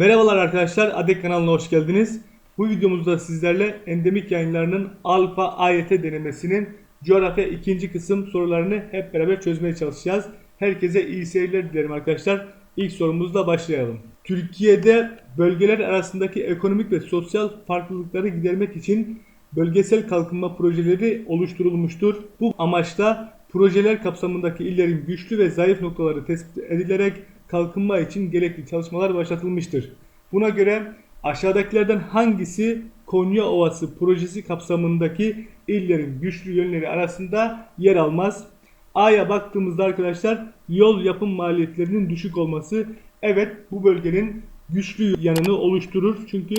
Merhabalar arkadaşlar, Adek kanalına hoş geldiniz. Bu videomuzda sizlerle endemik yayınlarının alfa AYT denemesinin coğrafya ikinci kısım sorularını hep beraber çözmeye çalışacağız. Herkese iyi seyirler dilerim arkadaşlar. İlk sorumuzla başlayalım. Türkiye'de bölgeler arasındaki ekonomik ve sosyal farklılıkları gidermek için bölgesel kalkınma projeleri oluşturulmuştur. Bu amaçla projeler kapsamındaki illerin güçlü ve zayıf noktaları tespit edilerek kalkınma için gerekli çalışmalar başlatılmıştır. Buna göre aşağıdakilerden hangisi Konya Ovası projesi kapsamındaki illerin güçlü yönleri arasında yer almaz? A'ya baktığımızda arkadaşlar yol yapım maliyetlerinin düşük olması evet bu bölgenin güçlü yanını oluşturur. Çünkü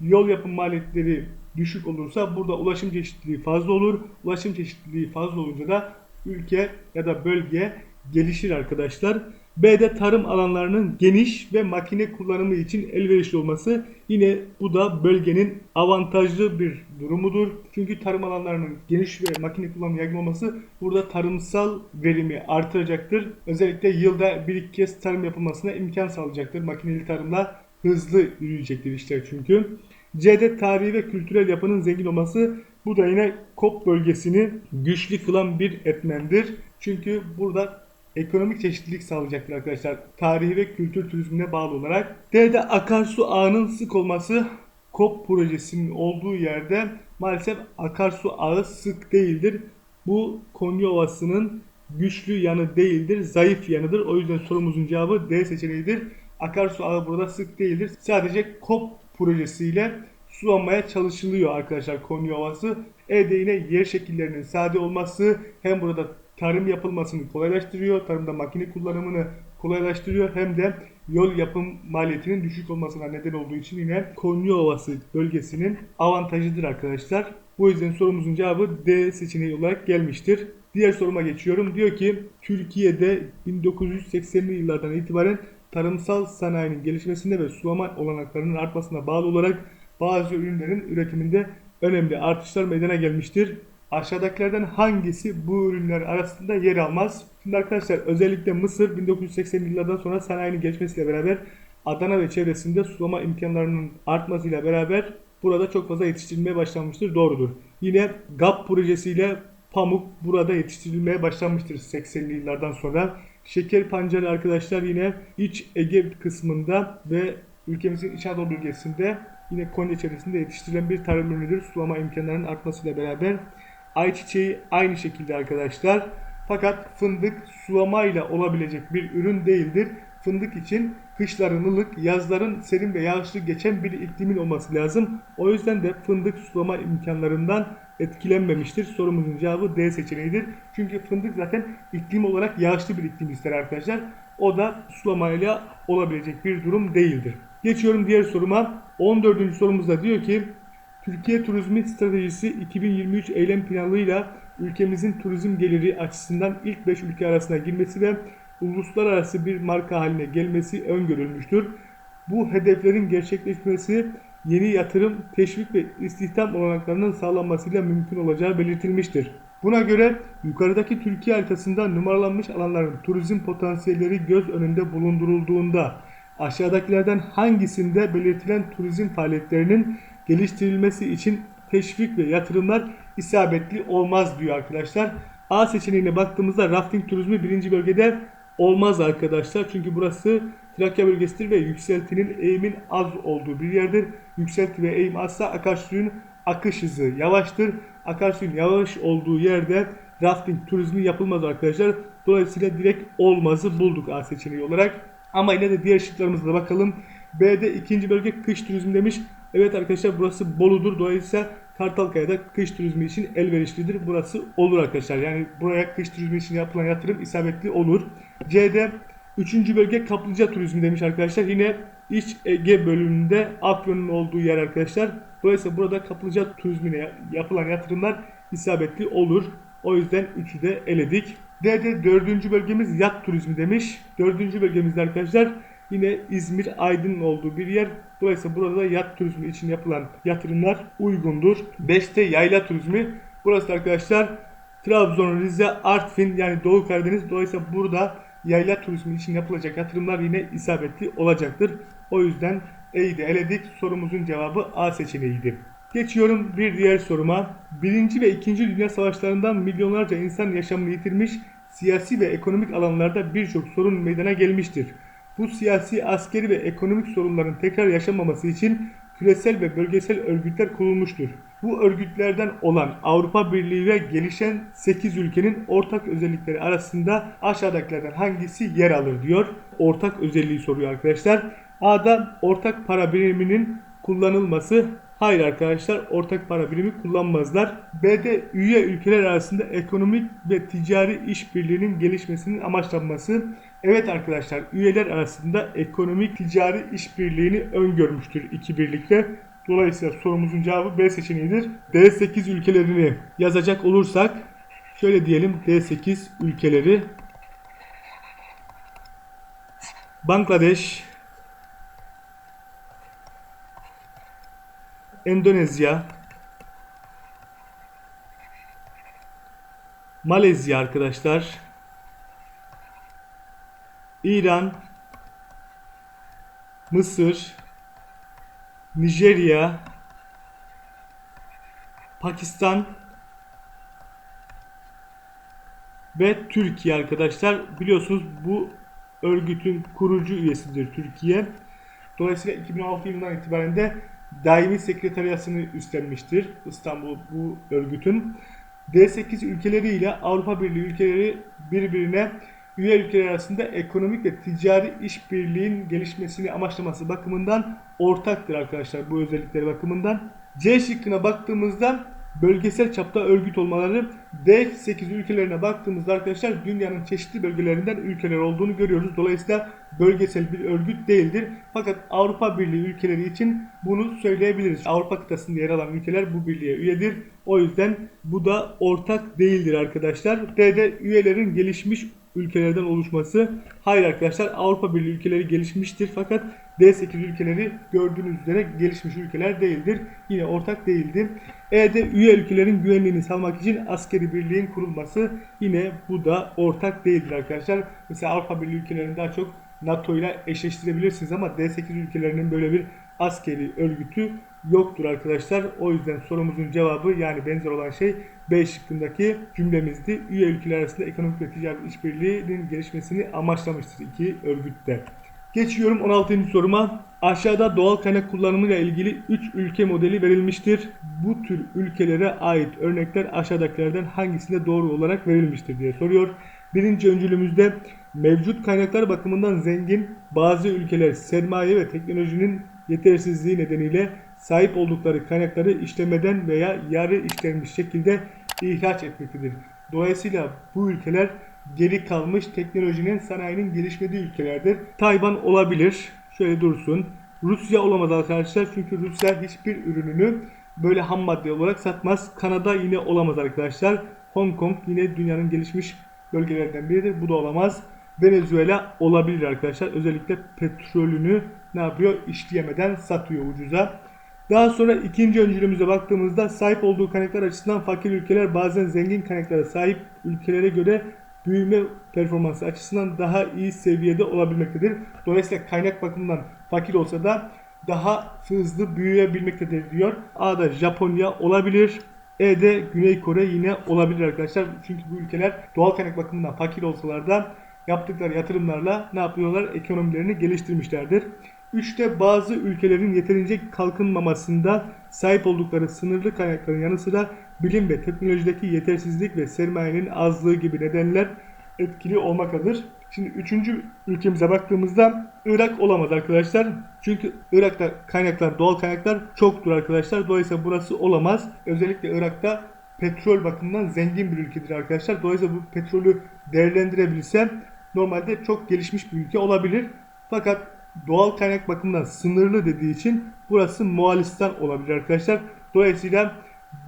yol yapım maliyetleri düşük olursa burada ulaşım çeşitliliği fazla olur. Ulaşım çeşitliliği fazla olunca da ülke ya da bölge gelişir arkadaşlar. B'de tarım alanlarının geniş ve makine kullanımı için elverişli olması yine bu da bölgenin avantajlı bir durumudur. Çünkü tarım alanlarının geniş ve makine kullanımı yaygın olması burada tarımsal verimi artıracaktır. Özellikle yılda bir iki kez tarım yapılmasına imkan sağlayacaktır. Makineli tarımla hızlı yürüyecektir işler çünkü. C'de tarihi ve kültürel yapının zengin olması bu da yine KOP bölgesini güçlü kılan bir etmendir. Çünkü burada ekonomik çeşitlilik sağlayacaktır arkadaşlar. Tarihi ve kültür turizmine bağlı olarak. D'de akarsu ağının sık olması KOP projesinin olduğu yerde maalesef akarsu ağı sık değildir. Bu Konya Ovası'nın güçlü yanı değildir, zayıf yanıdır. O yüzden sorumuzun cevabı D seçeneğidir. Akarsu ağı burada sık değildir. Sadece KOP projesiyle sulanmaya çalışılıyor arkadaşlar Konya Ovası. E'de yine yer şekillerinin sade olması hem burada tarım yapılmasını kolaylaştırıyor, tarımda makine kullanımını kolaylaştırıyor hem de yol yapım maliyetinin düşük olmasına neden olduğu için yine Konya Ovası bölgesinin avantajıdır arkadaşlar. Bu yüzden sorumuzun cevabı D seçeneği olarak gelmiştir. Diğer soruma geçiyorum. Diyor ki Türkiye'de 1980'li yıllardan itibaren tarımsal sanayinin gelişmesinde ve sulama olanaklarının artmasına bağlı olarak bazı ürünlerin üretiminde önemli artışlar meydana gelmiştir. Aşağıdakilerden hangisi bu ürünler arasında yer almaz? Şimdi arkadaşlar özellikle Mısır 1980'li yıllardan sonra sanayinin gelişmesiyle beraber Adana ve çevresinde sulama imkanlarının artmasıyla beraber burada çok fazla yetiştirilmeye başlanmıştır. Doğrudur. Yine GAP projesiyle pamuk burada yetiştirilmeye başlanmıştır 80'li yıllardan sonra. Şeker pancarı arkadaşlar yine iç Ege kısmında ve ülkemizin İç Anadolu bölgesinde yine Konya çevresinde yetiştirilen bir tarım ürünüdür. Sulama imkanlarının artmasıyla beraber ayçiçeği aynı şekilde arkadaşlar. Fakat fındık sulamayla olabilecek bir ürün değildir. Fındık için kışların ılık, yazların serin ve yağışlı geçen bir iklimin olması lazım. O yüzden de fındık sulama imkanlarından etkilenmemiştir. Sorumuzun cevabı D seçeneğidir. Çünkü fındık zaten iklim olarak yağışlı bir iklim ister arkadaşlar. O da sulamayla olabilecek bir durum değildir. Geçiyorum diğer soruma. 14. sorumuzda diyor ki Türkiye Turizmi Stratejisi 2023 eylem planıyla ülkemizin turizm geliri açısından ilk 5 ülke arasına girmesi ve uluslararası bir marka haline gelmesi öngörülmüştür. Bu hedeflerin gerçekleşmesi yeni yatırım, teşvik ve istihdam olanaklarının sağlanmasıyla mümkün olacağı belirtilmiştir. Buna göre yukarıdaki Türkiye haritasında numaralanmış alanların turizm potansiyelleri göz önünde bulundurulduğunda aşağıdakilerden hangisinde belirtilen turizm faaliyetlerinin geliştirilmesi için teşvik ve yatırımlar isabetli olmaz diyor arkadaşlar. A seçeneğine baktığımızda rafting turizmi birinci bölgede olmaz arkadaşlar. Çünkü burası Trakya bölgesidir ve yükseltinin eğimin az olduğu bir yerdir. Yükselti ve eğim azsa akarsuyun akış hızı yavaştır. Akarsuyun yavaş olduğu yerde rafting turizmi yapılmaz arkadaşlar. Dolayısıyla direkt olmazı bulduk A seçeneği olarak. Ama yine de diğer şıklarımıza bakalım. B'de ikinci bölge kış turizmi demiş. Evet arkadaşlar burası Bolu'dur. Dolayısıyla Kartalkaya'da kış turizmi için elverişlidir. Burası olur arkadaşlar. Yani buraya kış turizmi için yapılan yatırım isabetli olur. C'de 3. bölge kaplıca turizmi demiş arkadaşlar. Yine İç Ege bölümünde Afyon'un olduğu yer arkadaşlar. Dolayısıyla burada kaplıca turizmine yapılan yatırımlar isabetli olur. O yüzden 3'ü de eledik. D'de 4. bölgemiz yat turizmi demiş. 4. bölgemizde arkadaşlar yine İzmir, Aydın'ın olduğu bir yer. Dolayısıyla burada da yat turizmi için yapılan yatırımlar uygundur. 5'te yayla turizmi. Burası da arkadaşlar Trabzon, Rize, Artvin yani Doğu Karadeniz. Dolayısıyla burada yayla turizmi için yapılacak yatırımlar yine isabetli olacaktır. O yüzden E'yi de eledik. Sorumuzun cevabı A seçeneğiydi. Geçiyorum bir diğer soruma. Birinci ve ikinci Dünya Savaşlarından milyonlarca insan yaşamını yitirmiş, siyasi ve ekonomik alanlarda birçok sorun meydana gelmiştir. Bu siyasi, askeri ve ekonomik sorunların tekrar yaşanmaması için küresel ve bölgesel örgütler kurulmuştur. Bu örgütlerden olan Avrupa Birliği ve gelişen 8 ülkenin ortak özellikleri arasında aşağıdakilerden hangisi yer alır diyor. Ortak özelliği soruyor arkadaşlar. A'da ortak para biriminin kullanılması. Hayır arkadaşlar ortak para birimi kullanmazlar. B'de üye ülkeler arasında ekonomik ve ticari işbirliğinin gelişmesinin amaçlanması. Evet arkadaşlar üyeler arasında ekonomik ticari işbirliğini öngörmüştür iki birlikte. Dolayısıyla sorumuzun cevabı B seçeneğidir. D8 ülkelerini yazacak olursak şöyle diyelim D8 ülkeleri Bangladeş, Endonezya, Malezya arkadaşlar, İran, Mısır, Nijerya, Pakistan ve Türkiye arkadaşlar. Biliyorsunuz bu örgütün kurucu üyesidir Türkiye. Dolayısıyla 2006 yılından itibaren de daimi sekreteriyasını üstlenmiştir İstanbul bu örgütün. D8 ülkeleri ile Avrupa Birliği ülkeleri birbirine üye ülkeler arasında ekonomik ve ticari işbirliğin gelişmesini amaçlaması bakımından ortaktır arkadaşlar bu özellikleri bakımından. C şıkkına baktığımızda bölgesel çapta örgüt olmaları D8 ülkelerine baktığımızda arkadaşlar dünyanın çeşitli bölgelerinden ülkeler olduğunu görüyoruz. Dolayısıyla bölgesel bir örgüt değildir. Fakat Avrupa Birliği ülkeleri için bunu söyleyebiliriz. Avrupa kıtasında yer alan ülkeler bu birliğe üyedir. O yüzden bu da ortak değildir arkadaşlar. D'de üyelerin gelişmiş ülkelerden oluşması. Hayır arkadaşlar Avrupa Birliği ülkeleri gelişmiştir fakat D8 ülkeleri gördüğünüz üzere gelişmiş ülkeler değildir. Yine ortak değildi. E'de üye ülkelerin güvenliğini sağlamak için askeri birliğin kurulması yine bu da ortak değildir arkadaşlar. Mesela Avrupa Birliği ülkelerini daha çok NATO ile eşleştirebilirsiniz ama D8 ülkelerinin böyle bir askeri örgütü yoktur arkadaşlar. O yüzden sorumuzun cevabı yani benzer olan şey B şıkkındaki cümlemizdi. Üye ülkeler arasında ekonomik ve ticari işbirliğinin gelişmesini amaçlamıştır iki örgütte. Geçiyorum 16. soruma. Aşağıda doğal kaynak kullanımıyla ilgili 3 ülke modeli verilmiştir. Bu tür ülkelere ait örnekler aşağıdakilerden hangisinde doğru olarak verilmiştir diye soruyor. Birinci öncülümüzde mevcut kaynaklar bakımından zengin bazı ülkeler sermaye ve teknolojinin yetersizliği nedeniyle sahip oldukları kaynakları işlemeden veya yarı işlenmiş şekilde ihraç etmektedir. Dolayısıyla bu ülkeler geri kalmış teknolojinin sanayinin gelişmediği ülkelerdir. Tayvan olabilir. Şöyle dursun. Rusya olamaz arkadaşlar çünkü Rusya hiçbir ürününü böyle ham madde olarak satmaz. Kanada yine olamaz arkadaşlar. Hong Kong yine dünyanın gelişmiş bölgelerinden biridir. Bu da olamaz. Venezuela olabilir arkadaşlar. Özellikle petrolünü ne yapıyor? İşleyemeden satıyor ucuza. Daha sonra ikinci öncülümüze baktığımızda sahip olduğu kaynaklar açısından fakir ülkeler bazen zengin kaynaklara sahip ülkelere göre büyüme performansı açısından daha iyi seviyede olabilmektedir. Dolayısıyla kaynak bakımından fakir olsa da daha hızlı büyüyebilmektedir diyor. A'da Japonya olabilir. E'de Güney Kore yine olabilir arkadaşlar. Çünkü bu ülkeler doğal kaynak bakımından fakir olsalar da yaptıkları yatırımlarla ne yapıyorlar? Ekonomilerini geliştirmişlerdir. Üçte bazı ülkelerin yeterince kalkınmamasında sahip oldukları sınırlı kaynakların yanı sıra bilim ve teknolojideki yetersizlik ve sermayenin azlığı gibi nedenler etkili olmaktadır. Şimdi üçüncü ülkemize baktığımızda Irak olamaz arkadaşlar. Çünkü Irak'ta kaynaklar, doğal kaynaklar çoktur arkadaşlar. Dolayısıyla burası olamaz. Özellikle Irak'ta petrol bakımından zengin bir ülkedir arkadaşlar. Dolayısıyla bu petrolü değerlendirebilirsem normalde çok gelişmiş bir ülke olabilir. Fakat doğal kaynak bakımından sınırlı dediği için burası Moğolistan olabilir arkadaşlar. Dolayısıyla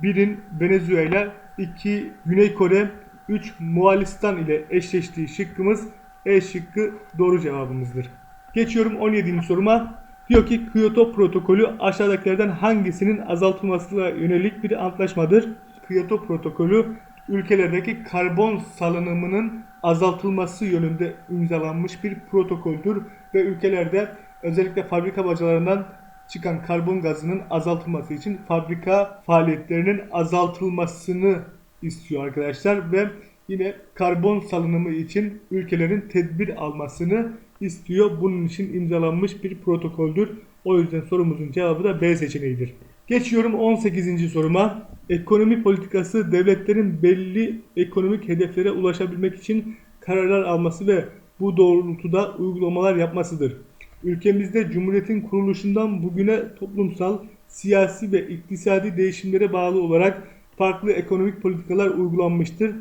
birin Venezuela, 2 Güney Kore, 3 Moğolistan ile eşleştiği şıkkımız E şıkkı doğru cevabımızdır. Geçiyorum 17. soruma. Diyor ki Kyoto protokolü aşağıdakilerden hangisinin azaltılmasına yönelik bir antlaşmadır? Kyoto protokolü ülkelerdeki karbon salınımının azaltılması yönünde imzalanmış bir protokoldür ve ülkelerde özellikle fabrika bacalarından çıkan karbon gazının azaltılması için fabrika faaliyetlerinin azaltılmasını istiyor arkadaşlar ve yine karbon salınımı için ülkelerin tedbir almasını istiyor. Bunun için imzalanmış bir protokoldür. O yüzden sorumuzun cevabı da B seçeneğidir. Geçiyorum 18. soruma. Ekonomi politikası devletlerin belli ekonomik hedeflere ulaşabilmek için kararlar alması ve bu doğrultuda uygulamalar yapmasıdır. Ülkemizde Cumhuriyet'in kuruluşundan bugüne toplumsal, siyasi ve iktisadi değişimlere bağlı olarak farklı ekonomik politikalar uygulanmıştır.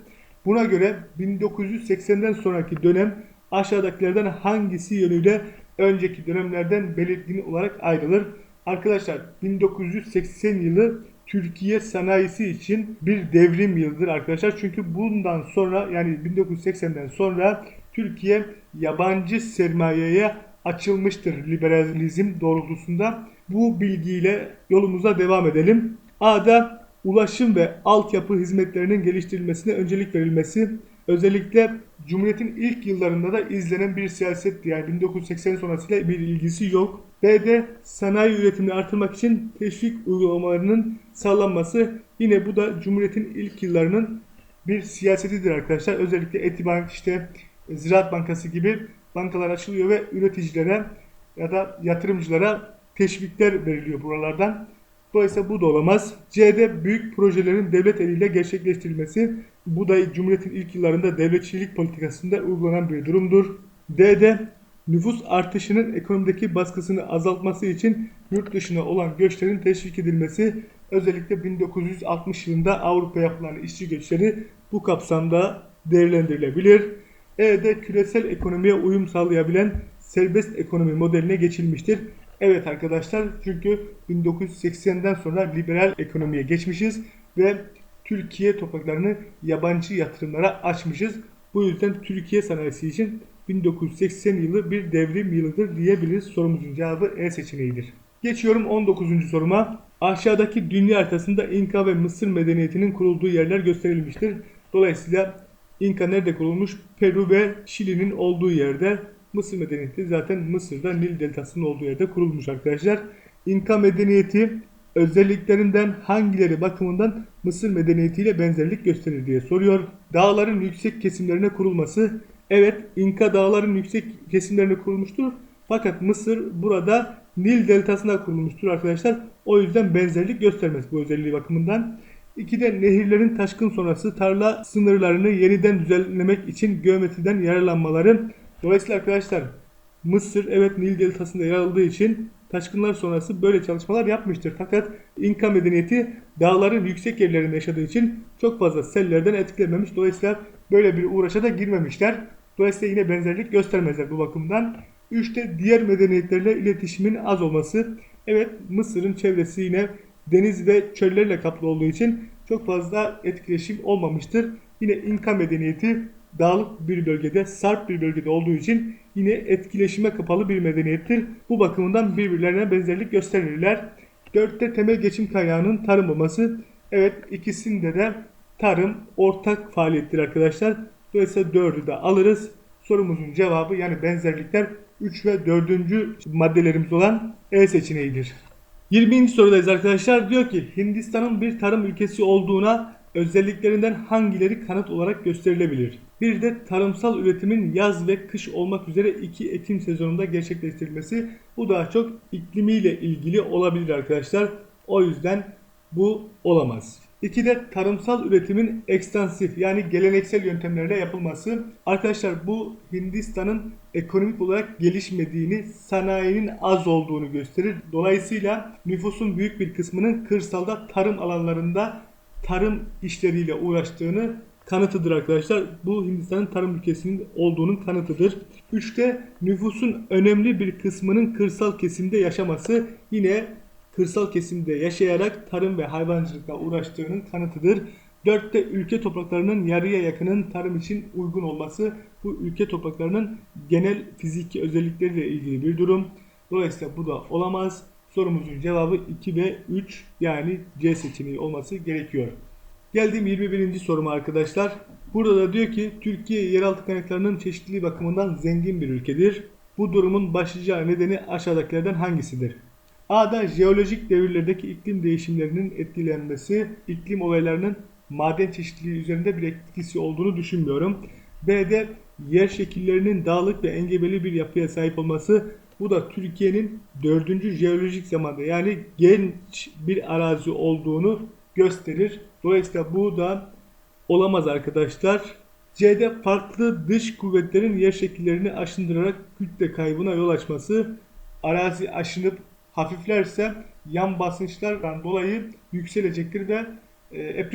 Buna göre 1980'den sonraki dönem aşağıdakilerden hangisi yönüyle önceki dönemlerden belirgin olarak ayrılır? Arkadaşlar 1980 yılı Türkiye sanayisi için bir devrim yılıdır arkadaşlar. Çünkü bundan sonra yani 1980'den sonra Türkiye yabancı sermayeye açılmıştır liberalizm doğrultusunda. Bu bilgiyle yolumuza devam edelim. A'da ulaşım ve altyapı hizmetlerinin geliştirilmesine öncelik verilmesi özellikle Cumhuriyet'in ilk yıllarında da izlenen bir siyasetti. Yani 1980 sonrasıyla bir ilgisi yok. B'de sanayi üretimini artırmak için teşvik uygulamalarının sağlanması. Yine bu da Cumhuriyet'in ilk yıllarının bir siyasetidir arkadaşlar. Özellikle Etibank işte Ziraat Bankası gibi bankalar açılıyor ve üreticilere ya da yatırımcılara teşvikler veriliyor buralardan. Dolayısıyla bu da olamaz. C'de büyük projelerin devlet eliyle gerçekleştirilmesi. Bu da Cumhuriyet'in ilk yıllarında devletçilik politikasında uygulanan bir durumdur. D'de nüfus artışının ekonomideki baskısını azaltması için yurt dışına olan göçlerin teşvik edilmesi. Özellikle 1960 yılında Avrupa yapılan işçi göçleri bu kapsamda değerlendirilebilir. E'de küresel ekonomiye uyum sağlayabilen serbest ekonomi modeline geçilmiştir. Evet arkadaşlar çünkü 1980'den sonra liberal ekonomiye geçmişiz ve Türkiye topraklarını yabancı yatırımlara açmışız. Bu yüzden Türkiye sanayisi için 1980 yılı bir devrim yılıdır diyebiliriz. Sorumuzun cevabı E seçeneğidir. Geçiyorum 19. soruma. Aşağıdaki dünya haritasında İnka ve Mısır medeniyetinin kurulduğu yerler gösterilmiştir. Dolayısıyla İnka nerede kurulmuş? Peru ve Şili'nin olduğu yerde. Mısır medeniyeti zaten Mısır'da Nil deltasının olduğu yerde kurulmuş arkadaşlar. İnka medeniyeti özelliklerinden hangileri bakımından Mısır medeniyetiyle benzerlik gösterir diye soruyor. Dağların yüksek kesimlerine kurulması. Evet İnka dağların yüksek kesimlerine kurulmuştur. Fakat Mısır burada Nil deltasına kurulmuştur arkadaşlar. O yüzden benzerlik göstermez bu özelliği bakımından. İki de nehirlerin taşkın sonrası tarla sınırlarını yeniden düzenlemek için geometriden yararlanmaları. Dolayısıyla arkadaşlar Mısır evet Nil deltasında yer aldığı için taşkınlar sonrası böyle çalışmalar yapmıştır. Fakat İnka medeniyeti dağların yüksek yerlerinde yaşadığı için çok fazla sellerden etkilenmemiş. Dolayısıyla böyle bir uğraşa da girmemişler. Dolayısıyla yine benzerlik göstermezler bu bakımdan. Üçte diğer medeniyetlerle iletişimin az olması. Evet Mısır'ın çevresi yine deniz ve çöllerle kaplı olduğu için çok fazla etkileşim olmamıştır. Yine İnka medeniyeti dağlık bir bölgede, sarp bir bölgede olduğu için yine etkileşime kapalı bir medeniyettir. Bu bakımından birbirlerine benzerlik gösterirler. Dörtte temel geçim kaynağının tarım olması. Evet ikisinde de tarım ortak faaliyettir arkadaşlar. Dolayısıyla dördü de alırız. Sorumuzun cevabı yani benzerlikler 3 ve 4. maddelerimiz olan E seçeneğidir. 20. sorudayız arkadaşlar. Diyor ki Hindistan'ın bir tarım ülkesi olduğuna özelliklerinden hangileri kanıt olarak gösterilebilir? Bir de tarımsal üretimin yaz ve kış olmak üzere iki ekim sezonunda gerçekleştirilmesi. Bu daha çok iklimiyle ilgili olabilir arkadaşlar. O yüzden bu olamaz. İki de tarımsal üretimin ekstansif yani geleneksel yöntemlerle yapılması. Arkadaşlar bu Hindistan'ın ekonomik olarak gelişmediğini, sanayinin az olduğunu gösterir. Dolayısıyla nüfusun büyük bir kısmının kırsalda tarım alanlarında tarım işleriyle uğraştığını kanıtıdır arkadaşlar. Bu Hindistan'ın tarım ülkesinin olduğunun kanıtıdır. Üçte nüfusun önemli bir kısmının kırsal kesimde yaşaması yine kırsal kesimde yaşayarak tarım ve hayvancılıkla uğraştığının kanıtıdır. Dörtte ülke topraklarının yarıya yakının tarım için uygun olması bu ülke topraklarının genel fiziki özellikleriyle ilgili bir durum. Dolayısıyla bu da olamaz. Sorumuzun cevabı 2 ve 3 yani C seçeneği olması gerekiyor. Geldiğim 21. soruma arkadaşlar. Burada da diyor ki Türkiye yeraltı kaynaklarının çeşitliliği bakımından zengin bir ülkedir. Bu durumun başlıca nedeni aşağıdakilerden hangisidir? A'da jeolojik devirlerdeki iklim değişimlerinin etkilenmesi, iklim olaylarının maden çeşitliliği üzerinde bir etkisi olduğunu düşünmüyorum. B'de yer şekillerinin dağlık ve engebeli bir yapıya sahip olması, bu da Türkiye'nin dördüncü jeolojik zamanda yani genç bir arazi olduğunu gösterir. Dolayısıyla bu da olamaz arkadaşlar. C'de farklı dış kuvvetlerin yer şekillerini aşındırarak kütle kaybına yol açması, arazi aşınıp hafiflerse yan basınçlardan dolayı yükselecektir ve e,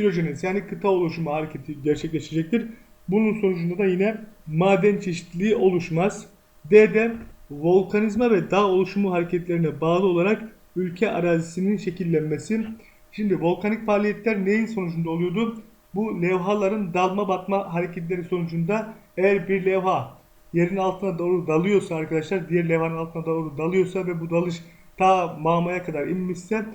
yani kıta oluşumu hareketi gerçekleşecektir. Bunun sonucunda da yine maden çeşitliliği oluşmaz. D'de volkanizma ve dağ oluşumu hareketlerine bağlı olarak ülke arazisinin şekillenmesi. Şimdi volkanik faaliyetler neyin sonucunda oluyordu? Bu levhaların dalma batma hareketleri sonucunda eğer bir levha yerin altına doğru dalıyorsa arkadaşlar diğer levhanın altına doğru dalıyorsa ve bu dalış ta mağmaya kadar inmişse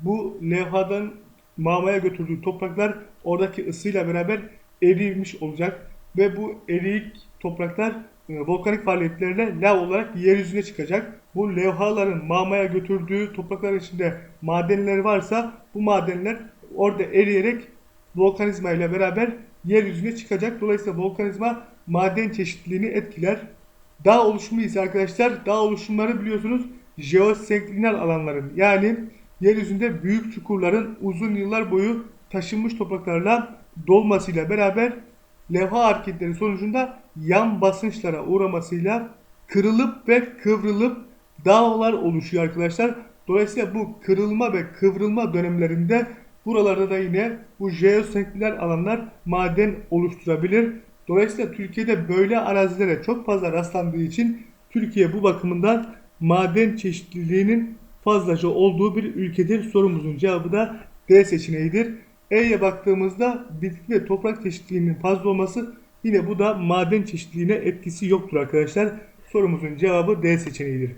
bu levhadan mağmaya götürdüğü topraklar oradaki ısıyla beraber erimiş olacak ve bu eriyik topraklar volkanik faaliyetlerle lav olarak yeryüzüne çıkacak. Bu levhaların mağmaya götürdüğü topraklar içinde madenler varsa bu madenler orada eriyerek volkanizma ile beraber yeryüzüne çıkacak. Dolayısıyla volkanizma maden çeşitliliğini etkiler. Dağ oluşumu ise arkadaşlar dağ oluşumları biliyorsunuz jeosenklinal alanların yani yeryüzünde büyük çukurların uzun yıllar boyu taşınmış topraklarla dolmasıyla beraber levha hareketleri sonucunda yan basınçlara uğramasıyla kırılıp ve kıvrılıp dağlar oluşuyor arkadaşlar. Dolayısıyla bu kırılma ve kıvrılma dönemlerinde buralarda da yine bu jeosenklinal alanlar maden oluşturabilir. Dolayısıyla Türkiye'de böyle arazilere çok fazla rastlandığı için Türkiye bu bakımından maden çeşitliliğinin fazlaca olduğu bir ülkedir. Sorumuzun cevabı da D seçeneğidir. E'ye baktığımızda bitki ve toprak çeşitliliğinin fazla olması yine bu da maden çeşitliliğine etkisi yoktur arkadaşlar. Sorumuzun cevabı D seçeneğidir.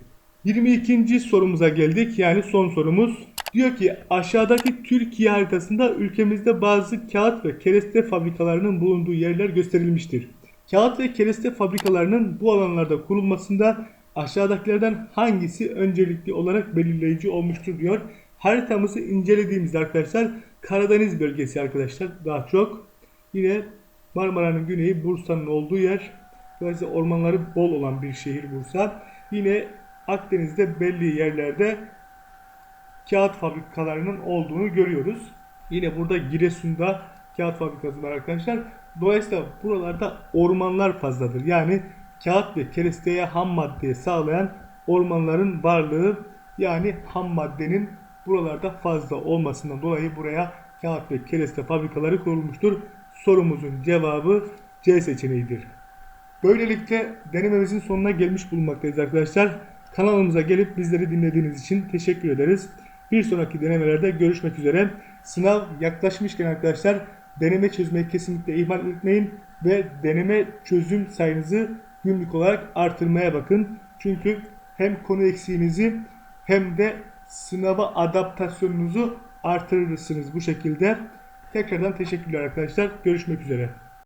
22. sorumuza geldik. Yani son sorumuz. Diyor ki aşağıdaki Türkiye haritasında ülkemizde bazı kağıt ve kereste fabrikalarının bulunduğu yerler gösterilmiştir. Kağıt ve kereste fabrikalarının bu alanlarda kurulmasında aşağıdakilerden hangisi öncelikli olarak belirleyici olmuştur diyor. Haritamızı incelediğimizde arkadaşlar Karadeniz bölgesi arkadaşlar daha çok. Yine Marmara'nın güneyi Bursa'nın olduğu yer. Dolayısıyla ormanları bol olan bir şehir Bursa. Yine Akdeniz'de belli yerlerde kağıt fabrikalarının olduğunu görüyoruz. Yine burada Giresun'da kağıt fabrikası var arkadaşlar. Dolayısıyla buralarda ormanlar fazladır. Yani kağıt ve keresteye ham madde sağlayan ormanların varlığı yani ham maddenin buralarda fazla olmasından dolayı buraya kağıt ve kereste fabrikaları kurulmuştur. Sorumuzun cevabı C seçeneğidir. Böylelikle denememizin sonuna gelmiş bulunmaktayız arkadaşlar. Kanalımıza gelip bizleri dinlediğiniz için teşekkür ederiz. Bir sonraki denemelerde görüşmek üzere. Sınav yaklaşmışken arkadaşlar deneme çözmeyi kesinlikle ihmal etmeyin ve deneme çözüm sayınızı günlük olarak artırmaya bakın. Çünkü hem konu eksiğinizi hem de sınava adaptasyonunuzu artırırsınız bu şekilde. Tekrardan teşekkürler arkadaşlar. Görüşmek üzere.